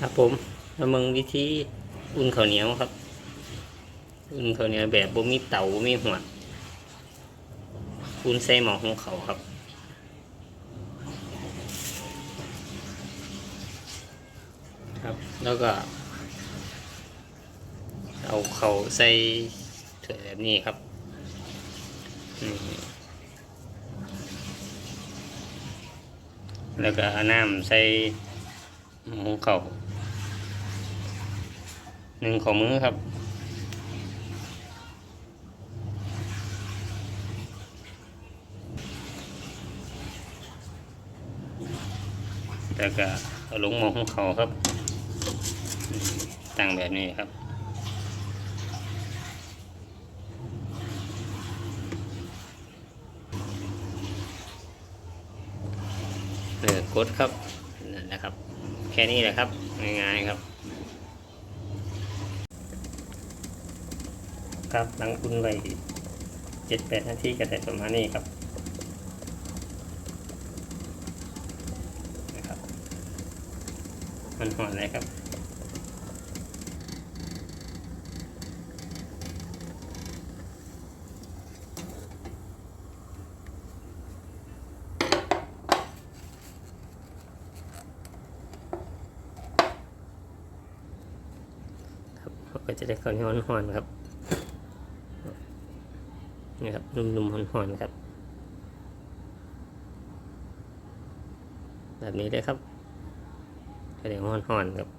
ครับผมมาเมืองวิธีอุ่นข้าวเหนียวครับ อุ่นข้าวเหนียวแบบบ่มีเตาบ่มีหัวอุ่นใส่หม้อของเขาวครับครับ แล้วก็ เอาเขาวใส่ถ้วยแบบนี้ครับแล้วก็น้ำใส่หมูเขาว หนึ่งของมือครับแล้วก็เอาลงม้อของเขาครับ ตั้งแบบนี้ครับเออกดครับนั่นแหละครับ แค่นี้แหละครับ ง่ายๆครับ ครับหลังคุณไว้เจ็ดแปดนาทีก็ได้ประมาณนี้ครับนะครับมันหอนเลยครับครับก็จะได้ข้าวเหนียวหอนครับ นะครับนุ่มๆหอนๆครับ แบบนี้เลยครับข้าวเหนียวหอนๆครับ